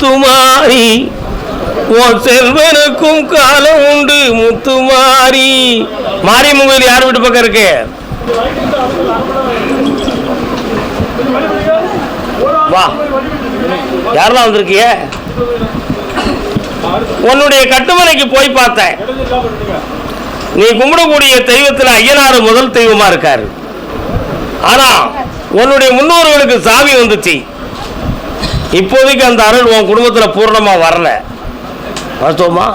முத்துமாரி. உன் செல்வனுக்கும் காலம் உண்டு முத்துமாரி. மாரியம்மன் கோயில் யார் வீட்டு பக்கம் இருக்கு? வா. யாரெல்லாம் வந்திருக்கிய? உன்னுடைய கட்டுமனைக்கு போய் பார்த்தேன். நீ கும்பிடக்கூடிய தெய்வத்தில் ஐயனார் முதல் தெய்வமா இருக்காரு. ஆனா உன்னுடைய முன்னோர்களுக்கு சாமி வந்துச்சு. இப்போதைக்கு அந்த அருள் உன் குடும்பத்தில் பூர்ணமாக வரல. வாஸ்தவமா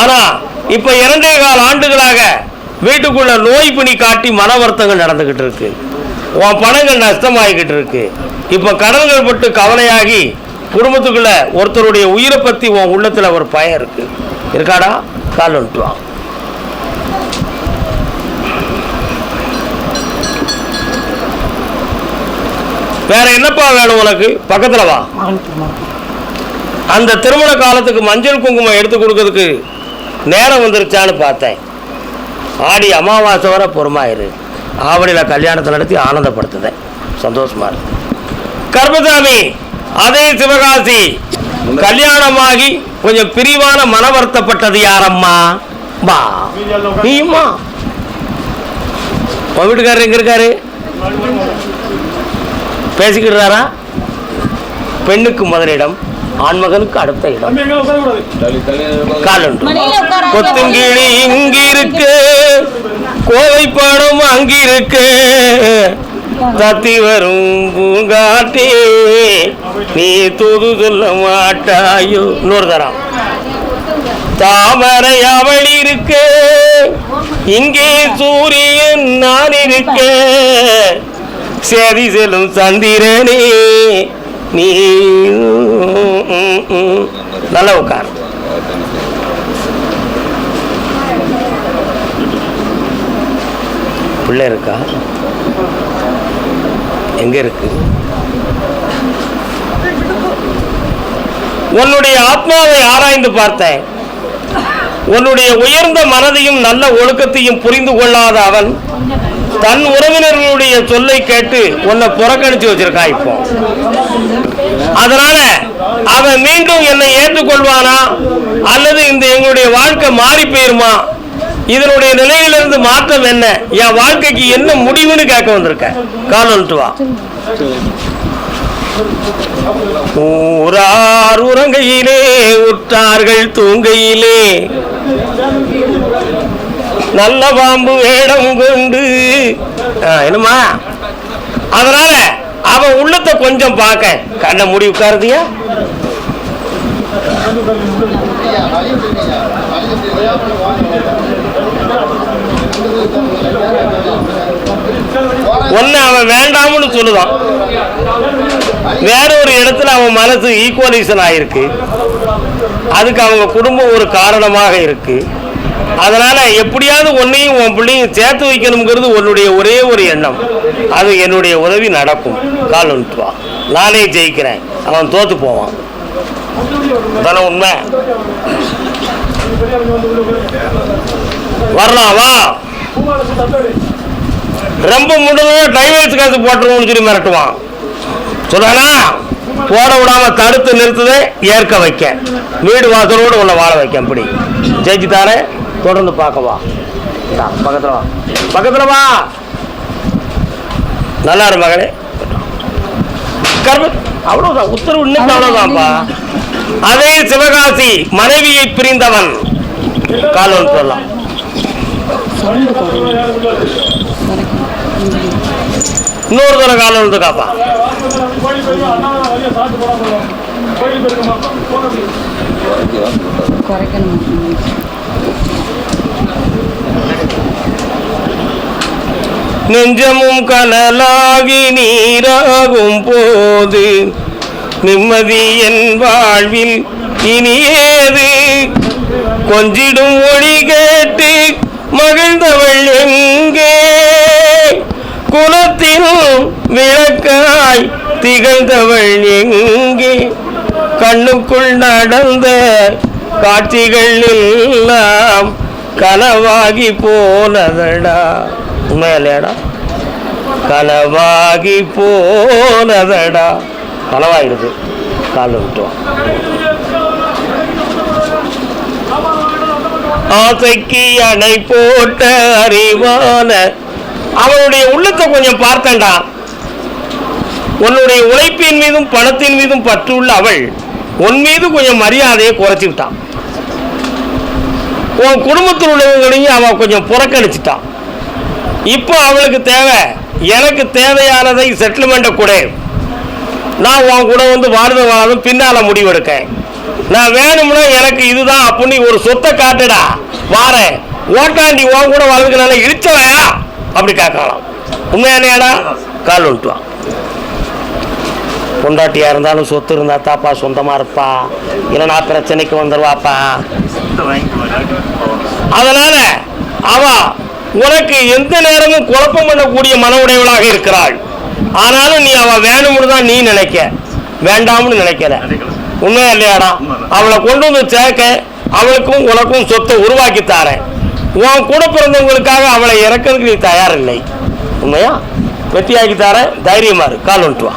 ஆனால் இப்போ இரண்டே கால ஆண்டுகளாக வீட்டுக்குள்ள நோய் பிணி காட்டி மன வருத்தங்கள் நடந்துக்கிட்டு இருக்கு. உன் பணங்கள் நஷ்டமாகிக்கிட்டு இருக்கு. இப்போ கடன்கள் பட்டு கவலையாகி குடும்பத்துக்குள்ள ஒருத்தருடைய உயிரை பற்றி உன் உள்ளத்தில் ஒரு பயம் இருக்கு. இருக்காடா? கால் வந்துட்டு வேற என்னப்பா வேணும் உனக்கு? பக்கத்துல வா. அந்த திருமண காலத்துக்கு மஞ்சள் குங்குமம் எடுத்து கொடுக்கறதுக்கு நேரம் வந்துருச்சான்னு பார்த்தேன். ஆடி அமாவாசை வர பொறுமாயிரு. ஆவடியில் கல்யாணத்தை நடத்தி ஆனந்தப்படுத்துதேன். சந்தோஷமா இருக்கு. கர்மசாமி அதே சிவகாசி கல்யாணமாகி கொஞ்சம் பிரிவான மன வருத்தப்பட்டது யாரம்மா? பா நீயுமா உன் வீட்டுக்காரர் எங்க இருக்காரு? பேசிக்கிட்டாரா பெண்ணுக்கு முதலிடம் ஆண்மகனுக்கு அடுத்த இடம். உட்கார கொத்துங்கிளி இங்கிருக்கு. கோவை படம் அங்கிருக்கு. தத்தி வரும் பூங்காட்டே நீ தூது சொல்ல மாட்டாயோ இன்னொரு தரம். தாமரை அவள் இருக்கு. இங்கே சூரியன் நான் இருக்க சரி செல்லும் சந்திரனே நீ நல்ல உட்கார் பிள்ளை இருக்கா? எங்க இருக்கு? உன்னுடைய ஆத்மாவை ஆராய்ந்து பார்த்தேன். உன்னுடைய உயர்ந்த மனதையும் நல்ல ஒழுக்கத்தையும் புரிந்து கொள்ளாத அவன் தன் உறவினர்களுடைய சொல்லை கேட்டு உன்னை புறக்கணிச்சு வச்சிருக்கான் இப்போ. அதனால அவன் மீண்டும் என்னை ஏற்றுக்கொள்வானா? அல்லது இந்த எங்களுடைய வாழ்க்கை மாறி போயிருமா? இதனுடைய நிலையிலிருந்து மாற்றம் என்ன? என் வாழ்க்கைக்கு என்ன முடிவுன்னு கேட்க வந்திருக்கேன் கால் வா ஊரார் உறங்கையிலே உற்றார்கள் தூங்கையிலே. நல்ல பாம்பு வேடம் கொண்டு. என்னம்மா? அதனால அவன் உள்ளத்தை கொஞ்சம் பார்க்க. கண்ணை மூடி உட்காருதியா? ஒன்னு அவன் வேண்டாம்னு சொல்லுதான். வேற ஒரு இடத்துல அவன் மனசு ஈக்குவலைசன் ஆயிருக்கு. அதுக்கு அவங்க குடும்பம் ஒரு காரணமாக இருக்குது அதனால எப்படியாவது ஒன்றையும் உன் பிள்ளையும் சேர்த்து வைக்கணுங்கிறது உன்னுடைய ஒரே ஒரு எண்ணம். அது என்னுடைய உதவி நடக்கும். கால் வந்துட்டு நானே ஜெயிக்கிறேன். அவன் தோத்து போவான். தானே உண்மை? வரலாம் வா. ரொம்ப முடிஞ்ச டைவர்ஸ் காசு போட்டுருவோம்னு சொல்லி மிரட்டுவான். சொல்றானா? போட விடாம தடுத்து நிறுத்துதே ஏற்க வைக்க. வீடு வாசலோடு உன்னை வாழ வைக்க அப்படி. ஜெயிச்சு தாரேன் தொடர்ந்து பார்க்கவா பக்கத்தில் வா. பக்கத்தில் வா. நல்லா இரு மகளே. கர்ம அவ்வளோதான் உத்தரவு இன்னும் அவ்வளோதான்ப்பா அதே சிவகாசி மனைவியை பிரிந்தவன். காலவன் சொல்லலாம். இன்னொரு தடவை காலம் வந்து காப்பா. குறைக்கணும். நெஞ்சமும் கனலாகி நீராகும் போது நிம்மதி என் வாழ்வில் இனியேது. கொஞ்சிடும் ஒளி கேட்டு மகிழ்ந்தவள் எங்கே? குலத்தின் விளக்காய் திகழ்ந்தவள் எங்கே? கண்ணுக்குள் நடந்த காட்சிகள் எல்லாம் கனவாகி போனதடா. உண்மையிலேடா கனவாகி போனதடா. கனவாயிடுது. காலில் விட்டோம் ஆசைக்கு அணை போட்ட அறிவான அவனுடைய உள்ளத்தை கொஞ்சம் பார்த்தண்டா உன்னுடைய உழைப்பின் மீதும் பணத்தின் மீதும் பற்றுள்ள அவள் உன் மீது கொஞ்சம் மரியாதையை குறைச்சி விட்டான். உன் குடும்பத்தில் உள்ளவங்களையும் அவன் கொஞ்சம் புறக்கணிச்சிட்டான். இப்போ அவளுக்கு தேவை எனக்கு தேவையானதை செட்டில்மெண்ட்டை கொடு. நான் உன் கூட வந்து வாழ்ந்து வாழும் பின்னால் முடிவெடுக்கேன். நான் வேணும்னா எனக்கு இதுதான் அப்படின்னு ஒரு சொத்தை காட்டுடா. வாரேன் ஓட்டாண்டி உன் கூட வாழ்க்கை இழிச்சவையா அப்படி கேட்கலாம் உண்மையானேடா கால் விட்டுவான் பொண்டாட்டியாக இருந்தாலும் சொத்து இருந்தால் தாப்பா சொந்தமா இருப்பா. இல்லைனா பிரச்சனைக்கு வந்துடுவாப்பா அதனால் அவ உனக்கு எந்த நேரமும் குழப்பம் பண்ணக்கூடிய மன உடையவளாக இருக்கிறாள். ஆனாலும் நீ அவள் வேணும்னு தான் நீ நினைக்க. வேண்டாம்னு நினைக்கிற உண்மையா இல்லையாடா? அவளை கொண்டு வந்து சேர்க்க அவளுக்கும் உனக்கும் சொத்தை உருவாக்கி தாரேன். உன் கூட பிறந்தவங்களுக்காக அவளை இறக்கிறதுக்கு நீ தயார் இல்லை உண்மையா? வெற்றியாக்கி தாரேன். தைரியமாக இரு. கால் வந்துட்டு வா.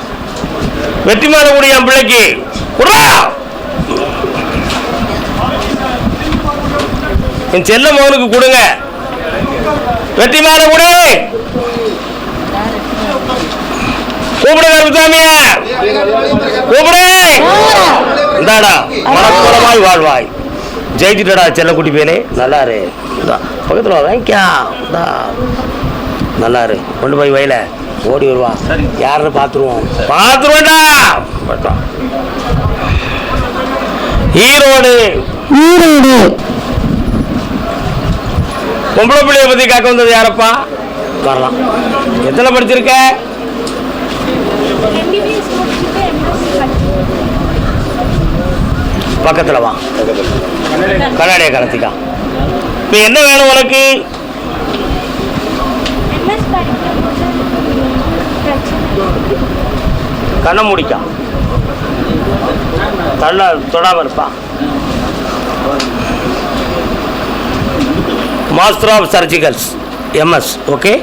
வெற்றி மாற கூடிய என் பிள்ளைக்கு. குர்ரா என் செல்ல மகனுக்கு கொடுங்க. வெற்றி மாற கொடு கூப்பிடு கருப்புசாமிய. கூப்பிடு! இந்தாடா மனப்பூரமாய் வாழ்வாய். ஜெயிச்சுட்டடா செல்லக்குட்டி பேனே. நல்லா இரு பக்கத்தில் வாங்கிக்கா. நல்லா இரு கொண்டு போய் வயல. ஓடி வருவா. யாருன்னு பார்த்துருவோம். பார்த்துருவோம்டா. பார்த்தோம். ஈரோடு. ஈரோடு. பொம்பளை பிள்ளைய பத்தி கேட்க வந்தது யாரப்பா? வரலாம் எத்தனை படிச்சிருக்க? பக்கத்துல வா. கண்ணாடியை கலத்திக்கா இப்போ என்ன வேணும் உனக்கு எம்எஸ் படிக்கும்போது பிரச்சனை கண்ணை முடிக்கான் தள்ள தொடாமல் இருப்பான் master of surgicals MS okay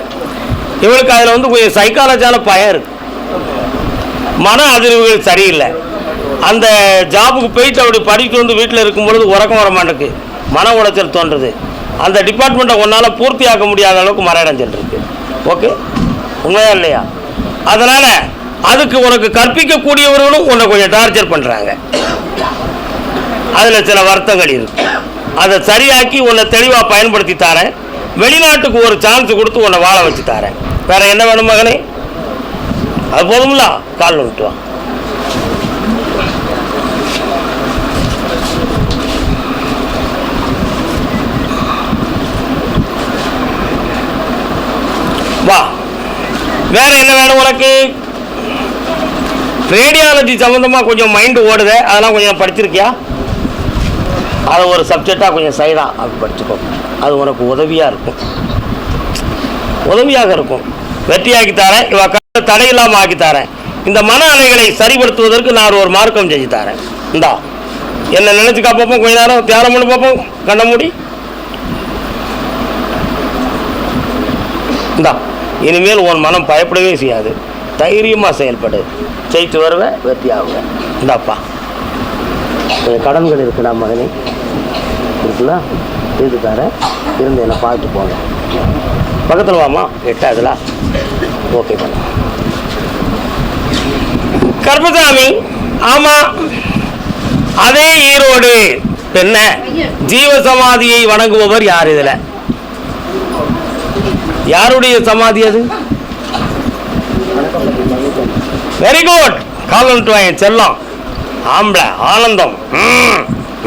இவளுக்கு அதில் வந்து கொஞ்சம் சைக்காலஜியான பயம் இருக்கு. மன அதிர்வுகள் சரியில்லை. அந்த ஜாபுக்கு போயிட்டு அப்படி படிச்சுட்டு வந்து வீட்டில் இருக்கும் பொழுது உறக்கம் வர மாட்டேங்குது. மன உளைச்சல் தோன்றுது. அந்த டிபார்ட்மெண்ட்டை உன்னால் பூர்த்தியாக்க முடியாத அளவுக்கு மர இடைஞ்சல் ஓகே உண்மையா இல்லையா? அதனால் அதுக்கு உனக்கு கற்பிக்கக்கூடியவர்களும் உன்னை கொஞ்சம் டார்ச்சர் பண்ணுறாங்க அதில் சில வருத்தங்கள் இருக்கு. அதை சரியாக்கி உன்னை தெளிவாக பயன்படுத்தி தரேன். வெளிநாட்டுக்கு ஒரு சான்ஸ் கொடுத்து உன்னை வாழ வச்சு தரேன். வேற என்ன வேணும் மகனே? அது போதும்ல. கால் விட்டுவான் வா. வா. வேற என்ன வேணும் உனக்கு? ரேடியாலஜி சம்மந்தமாக கொஞ்சம் மைண்டு ஓடுது அதெல்லாம் கொஞ்சம் படிச்சிருக்கியா? அதை ஒரு சப்ஜெக்டாக கொஞ்சம் சைடாக அப்படி படிச்சுக்கோ. அது உனக்கு உதவியாக இருக்கும். உதவியாக இருக்கும். வெற்றியாக்கி தரேன். இவ கண்ணை தடையில்லாமல் ஆக்கி தரேன். இந்த மன அலைகளை சரிப்படுத்துவதற்கு நான் ஒரு மார்க்கம் செஞ்சு தரேன். இந்தா. என்ன நினச்சிக்கா பார்ப்போம் கொஞ்ச நேரம் தியானம் பண்ணி பார்ப்போம். கண்ண மூடி. இந்தா. இனிமேல் உன் மனம் பயப்படவே செய்யாது. தைரியமாக செயல்படு. ஜெயித்து வருவேன் வெற்றி ஆகுவேன் இந்தாப்பா. கடன்கள் இருக்குடா மகனே. இருக்குல்ல தீர்த்து தரேன் இருந்து என்னை பார்த்து போங்க. பக்கத்தில் வாமா எட்டாதுல ஓகே பண்ண கர்மசாமி ஆமாம் அதே ஈரோடு என்ன ஜீவசமாதியை வணங்குபவர் யார் இதில்? யாருடைய சமாதி அது? வெரி குட் கால் வந்துட்டு வாங்க செல்லம் ஆம்பளை ஆனந்தம். ம்,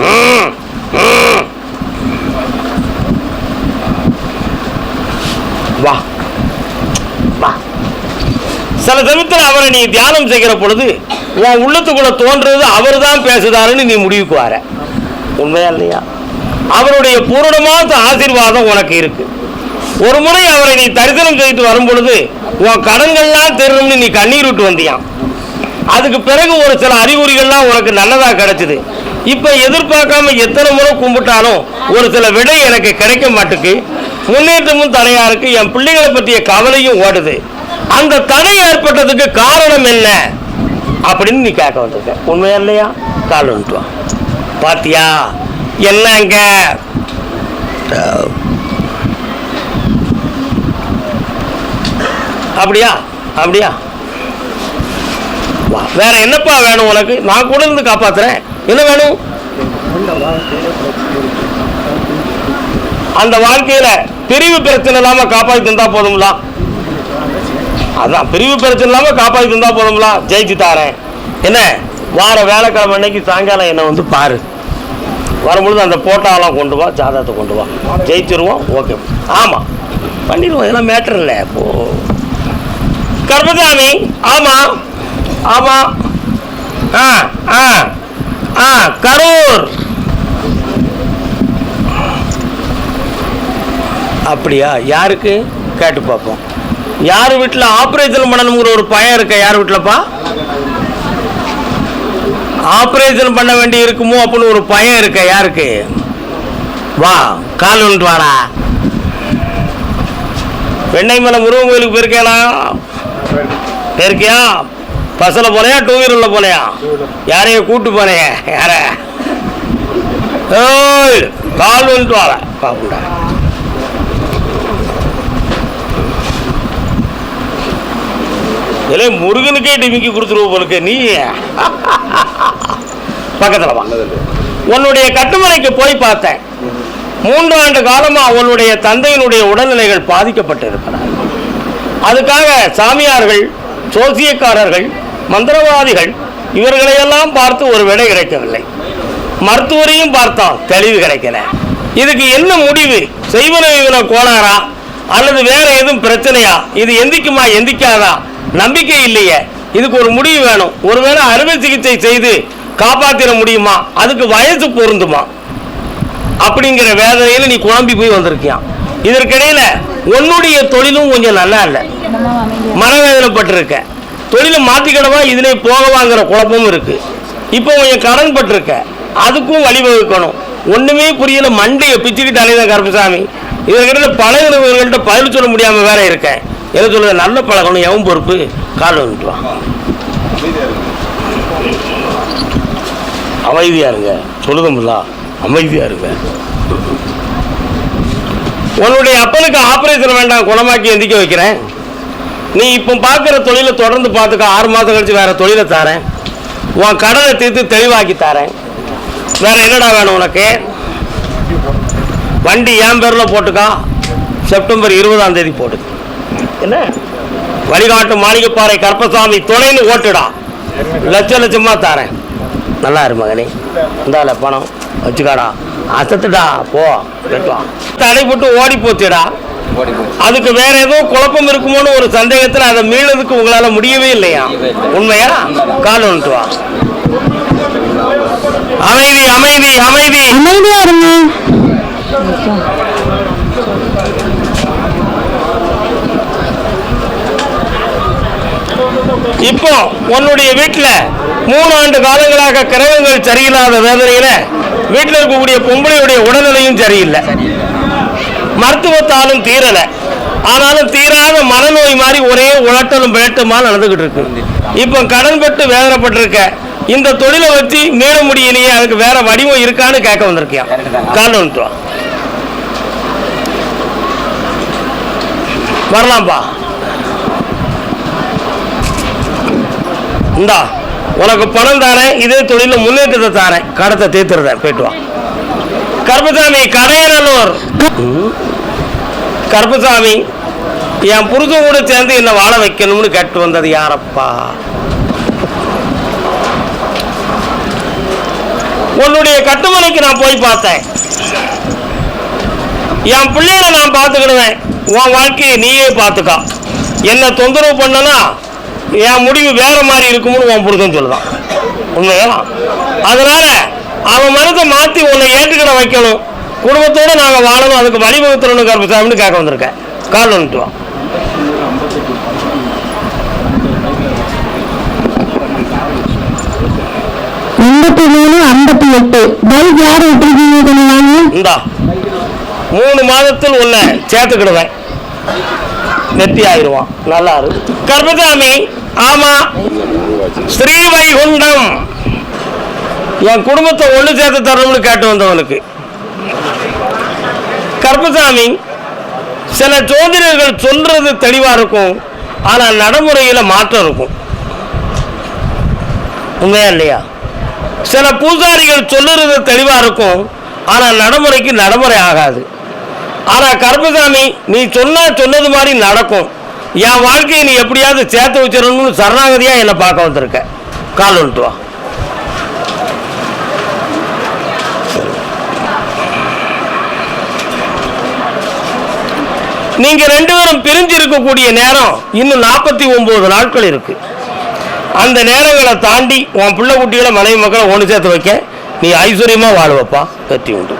ம், வா. வா. சில சமயத்தில் அவரை நீ தியானம் செய்கிற பொழுது உன் உள்ளத்துக்குள்ள தோன்றது அவர் தான் பேசுதாருன்னு நீ முடிவுக்கு வர. உண்மையா இல்லையா? அவருடைய பூரணமான ஆசீர்வாதம் உனக்கு இருக்கு. ஒரு முறை அவரை நீ தரிசனம் செய்து வரும் பொழுது உன் கடன்கள்லாம் தெரியணும்னு நீ கண்ணீர் விட்டு வந்தியான் அதுக்கு பிறகு ஒரு சில அறிகுறிகள்லாம் உனக்கு நல்லதாக கிடைச்சிது. இப்போ எதிர்பார்க்காம எத்தனை முறை கும்பிட்டாலும் ஒரு சில விடை எனக்கு கிடைக்க மாட்டுக்கு. முன்னேற்றமும் தடையாக இருக்குது என் பிள்ளைகளை பற்றிய கவலையும் ஓடுது. அந்த தடை ஏற்பட்டதுக்கு காரணம் என்ன? அப்படின்னு நீ கேட்க வந்திருக்க. உண்மையா இல்லையா? கால் வந்துட்டு பாத்தியா? என்னங்க? அப்படியா? அப்படியா? வா வேற என்னப்பா வேணும் உனக்கு? நான் கூட இருந்து காப்பாத்துறேன். என்ன வேணும்? அந்த வாழ்க்கையில பிரிவு பிரச்சனை இல்லாம காப்பாத்தி தந்தா போதும்ல? அதான் பிரிவு பிரச்சனை இல்லாம காப்பாத்தி தந்தா போதும்ல? ஜெயிச்சு தாரேன் என்ன? வார வேலைக்கிழமை அன்னைக்கு சாயங்காலம் என்ன வந்து பாரு. வரும்பொழுது அந்த போட்டாலாம் கொண்டு வா ஜாதகத்தை கொண்டு வா. ஜெயிச்சிருவோம் ஓகே. ஆமாம் பண்ணிடுவோம் ஏன்னா மேட்டர் இல்லை இப்போது கர்மசாமி ஆமாம் ஆமாம் ஆ ஆ ஆ கரூர். அப்படியா? யாருக்கு? கேட்டு பார்ப்போம். யார் வீட்டில் ஆப்ரேஷன் பண்ணணுங்கிற ஒரு பயம் இருக்க? யார் வீட்டிலப்பா ஆப்ரேஷன் பண்ண வேண்டி இருக்குமோ அப்படின்னு ஒரு பயம் இருக்க? யாருக்கு? வா கால் வந்துட்டு வாடா. வெண்ணெய்மலை முருகன் கோயிலுக்கு போயிருக்கேனா? இருக்கியா பஸ்ஸில் போலையா? டூ வீலரில் போலையா? யாரையும் கூட்டு போனேன் யார? ஏய் கால் வந்துட்டு வாழ பாப்புண்டா இல்லை முருகனுக்கே டிமிக்கி கொடுத்துருவோம் போலுக்கு நீ? பக்கத்தில் வா. உன்னுடைய கட்டுமனைக்கு போய் பார்த்தேன். மூன்று ஆண்டு காலமா உன்னுடைய தந்தையினுடைய உடல்நிலைகள் பாதிக்கப்பட்டு இருக்கிறார் அதுக்காக சாமியார்கள் சோசியக்காரர்கள் மந்திரவாதிகள் இவர்களையெல்லாம் பார்த்து ஒரு விடை கிடைக்கவில்லை. மருத்துவரையும் பார்த்தோம் தெளிவு கிடைக்கல. இதுக்கு என்ன முடிவு? செய்வன இவன கோளாரா அல்லது வேற எதுவும் பிரச்சனையா? இது எந்திக்குமா எந்திக்காதா? நம்பிக்கை இல்லையே. இதுக்கு ஒரு முடிவு வேணும். ஒருவேளை அறுவை சிகிச்சை செய்து காப்பாத்திட முடியுமா? அதுக்கு வயசு பொருந்துமா? அப்படிங்கிற வேதனையில நீ குழம்பி போய் வந்திருக்கியான் இதற்கிடையில உன்னுடைய தொழிலும் கொஞ்சம் நல்லா இல்லை. மனவேதனைப்பட்டிருக்க. தொழிலை மாற்றிக்கிடவா இதிலே போகவாங்கிற குழப்பமும் இருக்கு. இப்போ கொஞ்சம் கடன் பட்டிருக்க. அதுக்கும் வழிவகுக்கணும். ஒன்றுமே புரியல மண்டையை பிச்சுக்கிட்டு அலைதான் கருப்பசாமி? இதற்கிட்ட பழகிறவர்கள்ட்ட பதில் சொல்ல முடியாமல் வேற இருக்கேன் என்ன சொல்லுது நல்ல பழகணும் எவன் பொறுப்பு? கால் வந்துட்டுவான் அமைதியாக இருங்க. சொல்லுதமில்ல அமைதியாக இருங்க. உன்னுடைய அப்பனுக்கு ஆபரேஷன் வேண்டாம் குணமாக்கி எந்திக்க வைக்கிறேன். நீ இப்போ பார்க்குற தொழிலை தொடர்ந்து பார்த்துக்க ஆறு மாதம் கழிச்சு வேற தொழிலை தரேன். உன் கடனை தீர்த்து தெளிவாக்கி தரேன். வேற என்னடா வேணும் உனக்கு? வண்டி என் பேரில் போட்டுக்கா. செப்டம்பர் இருபதாம் தேதி போடு. என்ன? வழிகாட்டு மாளிகைப்பாறை கற்பசாமி துணைன்னு ஓட்டுடா. லட்ச லட்சமாக தரேன். நல்லா இரு மகனே. இந்தால பணம். வச்சுக்காடா. அசத்துடா போ கட்டுவா தடை போட்டு ஓடி போச்சுடா அதுக்கு வேற ஏதோ குழப்பம் இருக்குமோன்னு ஒரு சந்தேகத்தில் அதை மீளதுக்கு உங்களால முடியவே இல்லையா? உண்மையா? கால் வந்துட்டு வா. அமைதி அமைதி அமைதி. அமைதியா இருங்க. இப்போ உன்னுடைய வீட்டில் மூணு ஆண்டு காலங்களாக கிரகங்கள் சரியில்லாத வேதனையில வீட்டில் இருக்கக்கூடிய பொம்பளையுடைய உடல்நிலையும் சரியில்லை. மருத்துவத்தாலும் தீரலை. ஆனாலும் தீராத மனநோய் மாதிரி ஒரே உழட்டலும் பிழட்டமா நடந்துகிட்டு இருக்கு. இப்போ கடன் பட்டு வேதனைப்பட்டிருக்க இந்த தொழிலை வச்சு மீள முடியலையே அதுக்கு வேற வடிவம் இருக்கான்னு கேட்க வந்திருக்கியான் கால் வந்துட்டு வா. வரலாம்ப்பா இந்தா. உனக்கு பணம் தரேன் இதே தொழில முன்னேற்றத்தை தாரேன் கடத்தை தீர்த்துறத போயிட்டு வா கருப்பசாமி கரையநல்லூர் கருப்பசாமி என் புருஷன் கூட சேர்ந்து என்னை வாழ வைக்கணும்னு கேட்டு வந்தது யாரப்பா? உன்னுடைய கட்டுமனைக்கு நான் போய் பார்த்தேன். என் பிள்ளைகளை நான் பார்த்துக்கிடுவேன். உன் வாழ்க்கையை நீயே பார்த்துக்கா. என்ன தொந்தரவு பண்ணனா என் முடிவு வேற மாதிரி இருக்கும்னு உன் புருஷன் சொல்லுதான். உண்மையா? அதனால அவன் மனதை மாற்றி உன்னை ஏற்றுக்கிட வைக்கணும். குடும்பத்தோட நாங்கள் வாழணும். அதுக்கு வழிவகுத்துறணும் கருப்பசாமின்னு கேட்க வந்திருக்கேன். கால் வந்துட்டு வா. எண்பத்தி மூணு ஐம்பத்தி எட்டு. பைக் யார் இந்தா. மூணு மாதத்தில் உன்னை சேர்த்துக்கிடுவேன். நெத்தி ஆயிடுவான். நல்லா இருக்கு கர்மசாமி ஆமா. ஸ்ரீ வைகுண்டம் என் குடும்பத்தை ஒண்ணு சேர்த்து தரணும்னு கேட்டு வந்தவனுக்கு. கருப்பசாமி சில ஜோதிடர்கள் சொல்றது தெளிவா இருக்கும் ஆனா நடைமுறையில மாற்றம் இருக்கும். உண்மையா இல்லையா? சில பூசாரிகள் சொல்லுறது தெளிவா இருக்கும் ஆனா நடைமுறைக்கு நடைமுறை ஆகாது. ஆனா கருப்பசாமி நீ சொன்னா சொன்னது மாதிரி நடக்கும். என் வாழ்க்கையை நீ எப்படியாவது சேர்த்து வச்சிடணும்னு சரணாகதியா என்னை பார்க்க வந்திருக்க. கால் வந்துட்டு வா. நீங்க ரெண்டு பேரும் பிரிஞ்சு இருக்கக்கூடிய நேரம் இன்னும் நாற்பத்தி ஒன்பது நாட்கள் இருக்கு. அந்த நேரங்களை தாண்டி உன் பிள்ளை குட்டிகளை மனைவி மக்களை ஒன்று சேர்த்து வைக்க நீ ஐஸ்வர்யமா வாழ்வப்பா. வெற்றி உண்டு.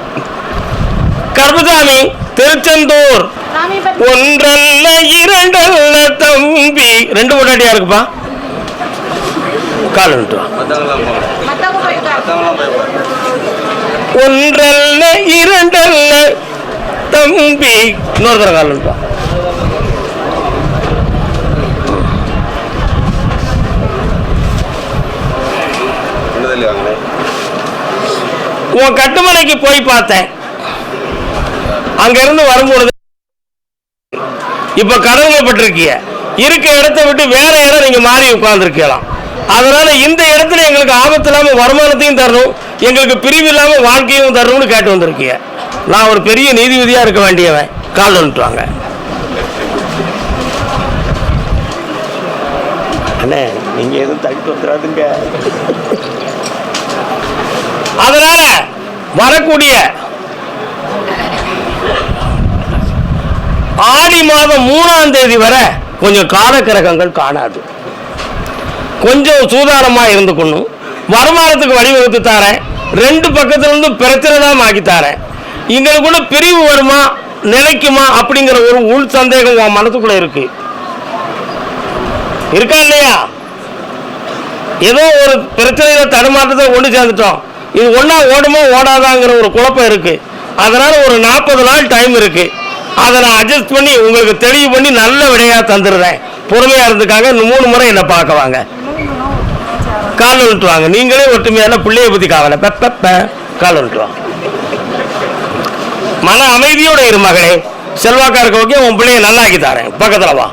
கர்பசாமி திருச்செந்தூர். ஒன்றல்ல இரண்டல்ல தம்பி. ரெண்டு பொண்டாட்டியா இருக்குப்பா? கால் ஒன்றல்ல இரண்டல்ல தம்பி. இன்னொரு தடவை கால் உன் கட்டுமனைக்கு போய் பார்த்தேன். அங்க இருந்து வரும்பொழுது இப்ப கடன்கள் பட்டிருக்கிய இருக்க இடத்த விட்டு வேற இடம் நீங்க மாறி உட்கார்ந்துருக்கலாம். அதனால இந்த இடத்துல எங்களுக்கு ஆபத்து இல்லாம வருமானத்தையும் தரணும் எங்களுக்கு பிரிவு இல்லாம வாழ்க்கையும் தரணும்னு கேட்டு வந்திருக்கிய. நான் ஒரு பெரிய நீதிபதியா இருக்க வேண்டியவன். கால் வந்துட்டு வாங்க அண்ணே நீங்க எதுவும் தடுத்து வந்துடாதுங்க. அதனால வரக்கூடிய ஆடி மாதம் மூணாம் தேதி வரை கொஞ்சம் காலக்கிரகங்கள் காணாது. கொஞ்சம் சூதானமா இருந்துக்கணும் வருமானத்துக்கு வழிவகுத்து தாரேன். ரெண்டு பக்கத்துலேருந்து பிரச்சனை தான் ஆக்கி தாரேன். எங்களுக்குள்ள பிரிவு வருமா நிலைக்குமா அப்படிங்கிற ஒரு உள் சந்தேகம் உன் மனசுக்குள்ள இருக்கு. இருக்கா இல்லையா? ஏதோ ஒரு பிரச்சனையில தடுமாற்றத்தை கொண்டு சேர்ந்துட்டோம். இது ஒன்றா ஓடுமோ ஓடாதாங்கிற ஒரு குழப்பம் இருக்கு. அதனால ஒரு நாற்பது நாள் டைம் இருக்குது அதை நான் அட்ஜஸ்ட் பண்ணி உங்களுக்கு தெளிவு பண்ணி நல்ல விடையாக தந்துடுறேன். பொறுமையாக இருந்துக்காங்க. இன்னும் மூணு முறை என்னை பார்க்க வாங்க. கால் விட்டுவாங்க நீங்களே ஒற்றுமையான பிள்ளைய பற்றி காவலை. பெப்ப கால் விட்டுவாங்க மன அமைதியோட இரு மகளே. செல்வாக்கா இருக்க ஓகே உன் பிள்ளைய நல்லாக்கி தரேன். பக்கத்தில் வா.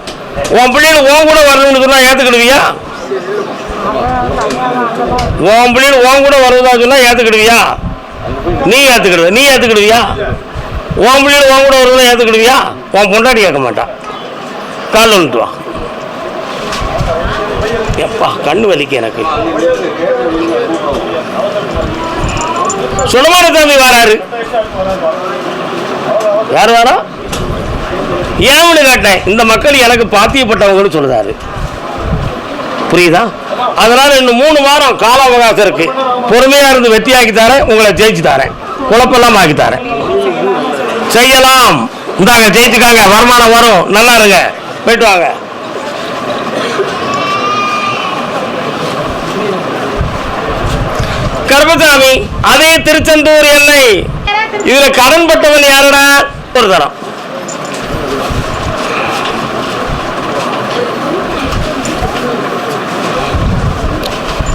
உன் பிள்ளைகள் உன் கூட வரணும்னு சொன்னால் ஏற்றுக்கிடுவியா உன் பிள்ளைகள் உன் கூட வருவதா சொன்னால் ஏற்றுக்கிடுவியா நீ ஏற்றுக்கிடுவ நீ ஏற்றுக்கிடுவியா உன் பிள்ளைகள் உன் கூட வருவதா ஏற்றுக்கிடுவியா உன் பொண்டாட்டி கேட்க மாட்டான் கால் வந்துட்டு வா. எப்பா கண்ணு வலிக்கு எனக்கு. சுடமான தம்பி வராரு. யார் வாரா ஏன்னு கேட்டேன்? இந்த மக்கள் எனக்கு பாத்தியப்பட்டவங்கன்னு சொல்லுதாரு புரியுதா? அதனால இன்னும் மூணு வாரம் கால அவகாசம் இருக்கு. பொறுமையா இருந்து வெற்றியாக்கி தரேன் உங்களை ஜெயிச்சு தரேன். குழப்பெல்லாம் ஆக்கி தரேன். செய்யலாம். இந்தாங்க ஜெயிச்சுக்காங்க. வருமானம் வரும். நல்லா இருங்க. போயிட்டு வாங்க. கருப்பசாமி அதே திருச்செந்தூர் எல்லை. இதுல கடன் பட்டவன் யாருடா? ஒரு தரம்.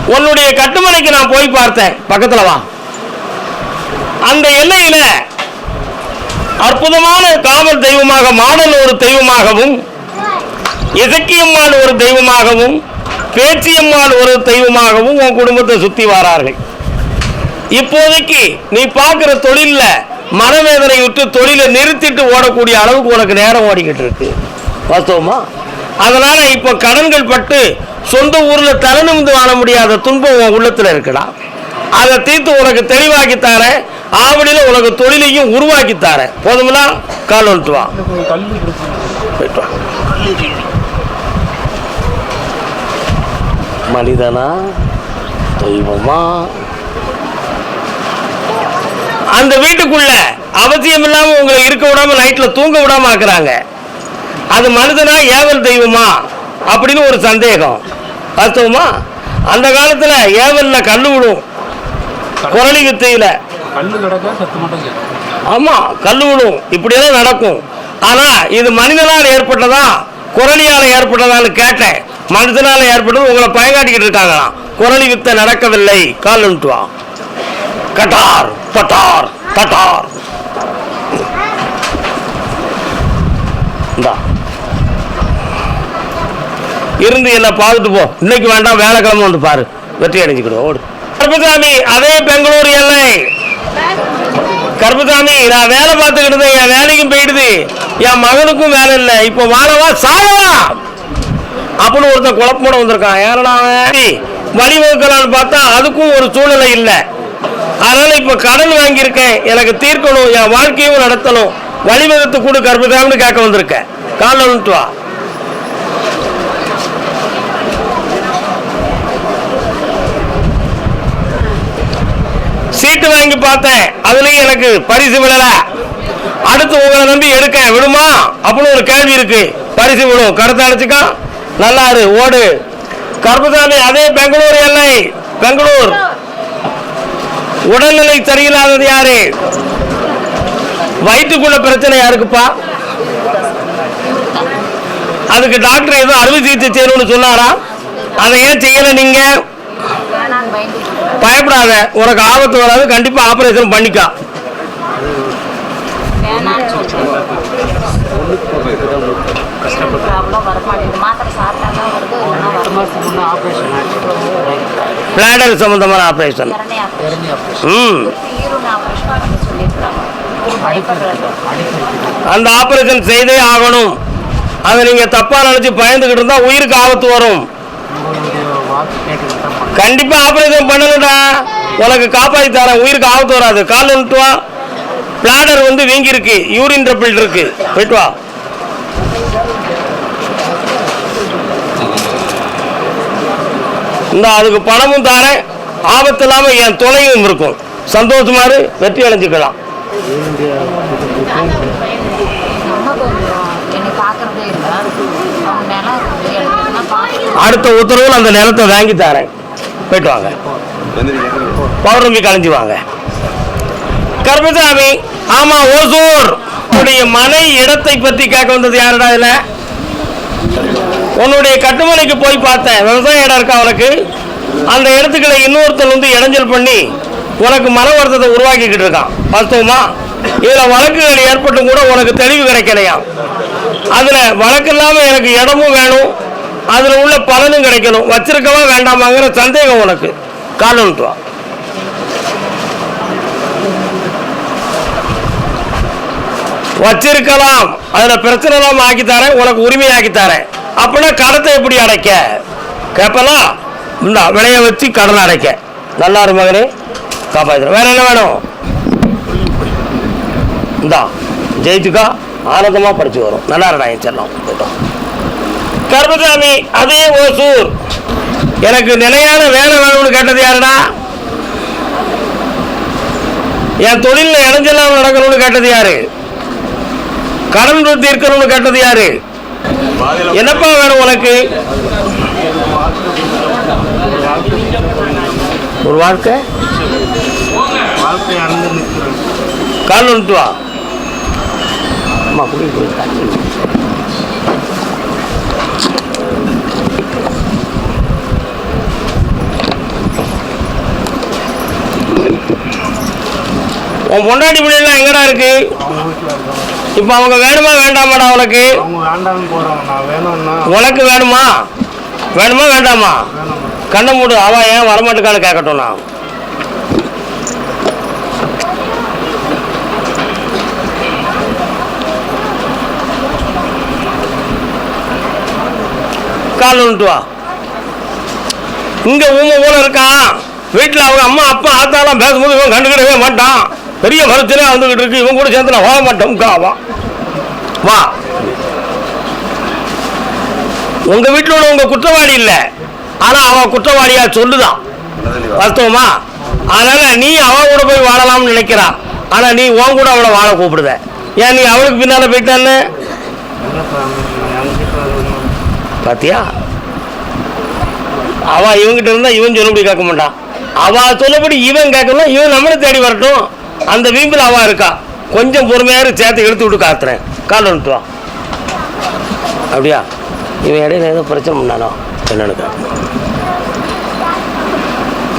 உன்னுடைய கட்டுமனைக்கு நான் போய் பார்த்தேன். பக்கத்துல வா. அந்த எல்லையில அற்புதமான காவல் தெய்வமாக மாடல் ஒரு தெய்வமாகவும் இசக்கியம்மாள் ஒரு தெய்வமாகவும் பேச்சியம்மாள் ஒரு தெய்வமாகவும் உன் குடும்பத்தை சுத்தி வரார்கள். இப்போதைக்கு நீ பார்க்குற தொழிலில் மனவேதனை விட்டு தொழிலை நிறுத்திட்டு ஓடக்கூடிய அளவுக்கு உனக்கு நேரம் ஓடிக்கிட்டு இருக்கு. வாஸ்தவமா? அதனால இப்போ கடன்கள் பட்டு சொந்த ஊரில் தலை நிமிந்து வாழ முடியாத துன்பம் உன் உள்ளத்தில் இருக்கலாம் அதை தீர்த்து உனக்கு தெளிவாக்கி தரேன். ஆவணியில் உனக்கு தொழிலையும் உருவாக்கி தரேன் போதுங்களா கால் வந்துட்டு வா. மனிதனா? தெய்வமா? அந்த வீட்டுக்குள்ள அவசியம் இல்லாம உங்களை இருக்க விடாம நைட்ல தூங்க விடாம ஆக்குறாங்க. அது மனிதனா ஏவல் தெய்வமா? அப்படின்னு ஒரு சந்தேகம். வாஸ்தவமா? அந்த காலத்துல ஏவல்ல கல்லு விடும் குரலி வித்தையில ஆமாம் கிடக்க சத்து மட்டும் கேட்கும் கல்லு இப்படியெல்லாம் நடக்கும். ஆனால் இது மனிதனால் ஏற்பட்டதா? குரலியால் ஏற்பட்டதான்னு கேட்டேன். மனிதனால் ஏற்பட்டது உங்களை பயங்காட்டிக்கிட்டு இருக்காங்களாம். குரலி வித்த நடக்கவில்லை. கால் நிமிட்டு வா கட்டார் பட்டார் தட்டார். இந்தா. இருந்து என்ன பார்த்துட்டு போ. இன்னைக்கு வேண்டாம் வேலைக்கிழமை வந்து பாரு. வெற்றி அடைஞ்சுக்கிடுவோம். ஓடு. கருப்பசாமி அதே பெங்களூர் எல்லை. கருப்பசாமி நான் வேலை பார்த்துக்கிட்டு இருந்தேன் என் வேலைக்கும் போயிடுது. என் மகனுக்கும் வேலை இல்லை. இப்போ வாழவா சாவவா அப்படின்னு ஒருத்தன் குழப்பமோட வந்திருக்கான். ஏன்னா வழிவகுக்கலான்னு பார்த்தா அதுக்கும் ஒரு சூழ்நிலை இல்லை. அதனால இப்போ கடன் வாங்கியிருக்கேன். எனக்கு தீர்க்கணும் என் வாழ்க்கையும் நடத்தணும். வழிவகுத்து கூட கருப்பசாமின்னு கேட்க வந்திருக்கேன். காலில் வந்துட்டு வா. சீட்டு வாங்கி பார்த்தேன். அதுலயும் எனக்கு பரிசு விழல. அடுத்து உங்களை நம்பி எடுக்க விடுமா? அப்படின்னு ஒரு கேள்வி இருக்கு. பரிசு விடும் கடத்த அடைச்சுக்கா. நல்லா இரு. ஓடு. கருப்பசாமி அதே பெங்களூர் எல்லை. பெங்களூர். உடல்நிலை சரியில்லாதது யாரு? வயிற்றுக்குள்ள பிரச்சனை யாருக்குப்பா? அதுக்கு டாக்டர் ஏதோ அறுவை சிகிச்சை செய்யணும்னு சொன்னாரா? அதை ஏன் செய்யல நீங்க? பயப்படாத. உனக்கு ஆபத்து வராது கண்டிப்பா ஆபரேஷன் பண்ணிக்கா. பிளாடர் சம்பந்தமான ஆபரேஷன் ம். அந்த ஆபரேஷன் செய்தே ஆகணும். அதை நீங்க தப்பா நினைச்சு பயந்துகிட்டு இருந்தா உயிருக்கு ஆபத்து வரும். கண்டிப்பா ஆபரேஷன் பண்ணணும்டா. உனக்கு காப்பாத்தி தரேன். உயிருக்கு ஆபத்து வராது. கால் நிட்டு வா. பிளாடர் வந்து வீங்கி இருக்கு யூரின் ட்ரபிள் இருக்கு. போயிட்டு வா. இந்த அதுக்கு பணமும் தாரேன். ஆபத்து இல்லாம என் துணையும் இருக்கும். சந்தோஷமா இரு, வெற்றி அடைஞ்சுக்கலாம். அடுத்த உத்தரவில் அந்த நிலத்தை வாங்கி தரேன். போயிட்டு வாங்க. பௌர்ணமி கலைஞ்சு வாங்க. கருப்பசாமி ஆமா ஓசூர். உன்னுடைய மனை இடத்தை பத்தி கேட்க வந்தது யாருடா இதுல? உன்னுடைய கட்டுமனைக்கு போய் பார்த்தேன். விவசாய இடம் இருக்கா உனக்கு? அந்த இடத்துக்களை இன்னொருத்தர் வந்து இடைஞ்சல் பண்ணி உனக்கு மன வருத்தத்தை உருவாக்கிக்கிட்டு இருக்கான். வாஸ்தவமா? இதுல வழக்குகள் ஏற்பட்டும் கூட உனக்கு தெளிவு கிடைக்கலையா? அதுல வழக்கு இல்லாம எனக்கு இடமும் வேணும். அதுல உள்ள பலனும் கிடைக்கணும். வச்சிருக்கவா வேண்டாமாங்கிற சந்தேகம் உனக்கு. காலன்ட்டு வச்சிருக்கலாம். அதுல பிரச்சனை இல்லாம ஆக்கி தரேன். உனக்கு உரிமையாக்கி தரேன். அப்படின்னா கடத்தை எப்படி அடைக்க? கேட்பலாம் இந்த விளைய வச்சு கடன் அடைக்க. நல்லா இரு மகனே. காப்பாற்று வேற என்ன வேணும்? இந்தா ஜெயிச்சுக்கா. ஆனந்தமாக படிச்சு வரும். நல்லா இருடா என் செல்லம். போயிட்டோம் கருப்பசாமி அதே ஓசூர். எனக்கு நிலையான வேலை வேணும்னு கேட்டது யாருடா? என் தொழில இடைஞ்செல்லாம் நடக்கணும்னு கேட்டது யாரு? கடன் தீர்க்கணும்னு கேட்டது யாரு? என்னப்பா வேணும் உனக்கு? ஒரு வாழ்க்கை? கால் வந்துட்டு வா அம்மா குடி உன் பொண்டாட்டி பிள்ளைலாம் எங்கடா இருக்கு? இப்போ அவங்க வேணுமா வேண்டாமாடா உனக்கு? உனக்கு வேணுமா? வேணுமா வேண்டாமா? கண்ணை மூடு. அவன் ஏன் வரமாட்டுக்கான்னு கேட்கட்டும் நான் கால் வந்துட்டு வா. இங்க ஊம போல இருக்கான் வீட்டில் அவங்க அம்மா அப்பா ஆத்தாலாம் பேசும்போது இவன் கண்டுக்கிடவே மாட்டான். பெரிய மரத்திலே வந்துகிட்டு இருக்கு. இவன் கூட சேர்ந்து நான் வாழ மாட்டேன். காவா வா. உங்கள் உங்க வீட்டில் உள்ள உங்க குற்றவாளி இல்லை. ஆனா அவன் குற்றவாளியா சொல்லுதான் வாஸ்தவமா? அதனால நீ அவன் கூட போய் வாழலாம்னு நினைக்கிறான் ஆனா நீ உன் கூட அவளை வாழ கூப்பிடுத. ஏன் நீ அவளுக்கு பின்னால போயிட்டான்னு பார்த்தியா என்கிட்ட பாத்தியா? அவ இவங்கிட்ட இருந்தா இவன் சொல்லுபடி கேட்க மாட்டான் அவ சொல்லபடி இவன் கேட்கணும் இவன் நம்மளை தேடி வரட்டும். அந்த வீம்பில் அவன் இருக்கா? கொஞ்சம் பொறுமையாக சேர்த்து எடுத்து விட்டு காத்துறேன். கால் வந்துட்டு வா. அப்படியா? இவன் இடையில ஏதோ பிரச்சனை பண்ணானோ? என்னன்னு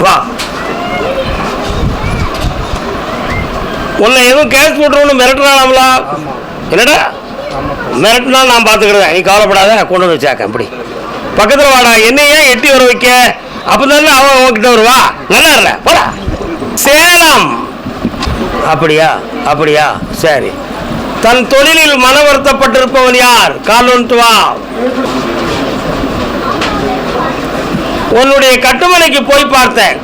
வா. உன்னை எதுவும் கேஸ் போட்டுருவோன்னு மிரட்டினாலாம்லா என்னடா? மிரட்டினா நான் பார்த்துக்கிறேன் நீ கவலைப்படாத கொண்டு வந்து வச்சாக்கேன் இப்படி பக்கத்தில் வாடா. என்னையே எட்டி வர வைக்க? அப்போ தானே அவன் உன்கிட்ட வருவா? நல்லா இல்ல போடா. சேலம். அப்படியா அப்படியா சரி. தன் தொழிலில் மன வருத்தப்பட்டிருப்பவன் யார்? கால் வா. உன்னுடைய கட்டுமனைக்கு போய் பார்த்தேன்.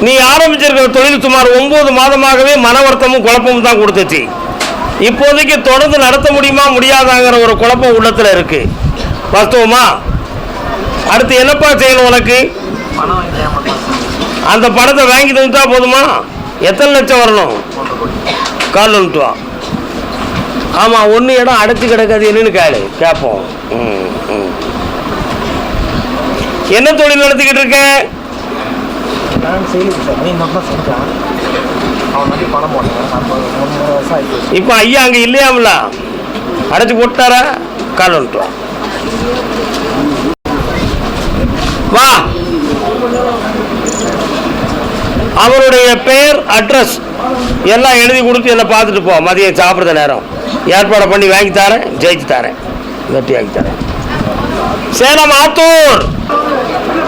நீ ஆரம்பிச்சிருக்கிற தொழில் சுமார் ஒன்பது மாதமாகவே மன வருத்தமும் குழப்பமும் தான் கொடுத்துச்சு. இப்போதைக்கு தொடர்ந்து நடத்த முடியுமா முடியாதாங்கிற ஒரு குழப்பம் உள்ளத்தில் இருக்கு. வாஸ்தவமா? அடுத்து என்னப்பா செய்யணும் உனக்கு? அந்த பணத்தை வாங்கி தந்துட்டா போதுமா? எத்தனை லட்சம் வரணும்? கால் வா. ஆமாம் ஒன்று இடம் அடைச்சி கிடக்காது. என்னன்னு கேளு. கேட்போம் ம் ம். என்ன தொழில் நடத்திக்கிட்டு இருக்க? இப்போ ஐயா அங்கே இல்லையாம்ல? அடைச்சி போட்டாரா? கால் வந்துட்டு வா வா அவருடைய பெயர் அட்ரஸ் எல்லாம் எழுதி கொடுத்து எல்லாம் பார்த்துட்டு போ. மதியம் சாப்பிட்ற நேரம். ஏற்பாடு பண்ணி வாங்கி தரேன் ஜெயிச்சு தரேன். வெட்டி வாங்கி தரேன். சேலம் ஆத்தூர்.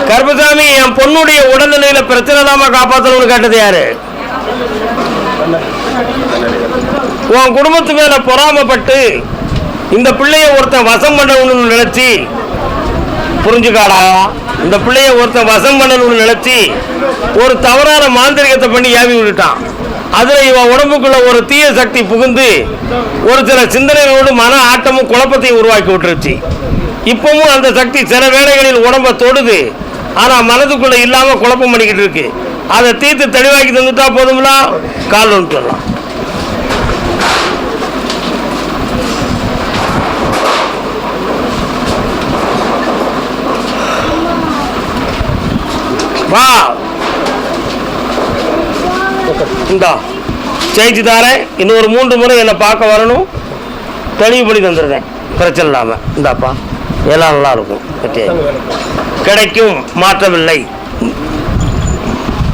கருப்பசாமி என் பொண்ணுடைய உடல்நிலையில பிரச்சனை இல்லாம காப்பாற்றணும்னு கேட்டது யாரு? உன் குடும்பத்து மேல பொறாமப்பட்டு இந்த பிள்ளைய ஒருத்தன் வசம் பண்ணணும்னு நினைச்சு புரிஞ்சுக்காடா? இந்த பிள்ளைய ஒருத்தன் வசம் பண்ணணும்னு நினைச்சி ஒரு தவறான மாந்திரிகத்தை பண்ணி ஏவி விட்டுட்டான். அதுல இவன் உடம்புக்குள்ள ஒரு தீய சக்தி புகுந்து ஒரு சில சிந்தனைகளோடு மன ஆட்டமும் குழப்பத்தையும் உருவாக்கி விட்டுருச்சு. இப்பவும் அந்த சக்தி சில வேளைகளில் உடம்ப தொடுது. ஆனா மனதுக்குள்ள இல்லாம குழப்பம் பண்ணிக்கிட்டு இருக்கு. அதை தீர்த்து தெளிவாக்கி தந்துட்டா போதும்ல? கால் வந்துடலாம் வா. இந்தா. செஞ்சு தாரேன் இன்னும் ஒரு மூன்று முறை என்னை பார்க்க வரணும். தெளிவுபடி தந்துடுறேன். பிரச்சனை இல்லாமல் இந்தாப்பா. எல்லாம் நல்லா இருக்கும். கிடைக்கும். மாற்றமில்லை.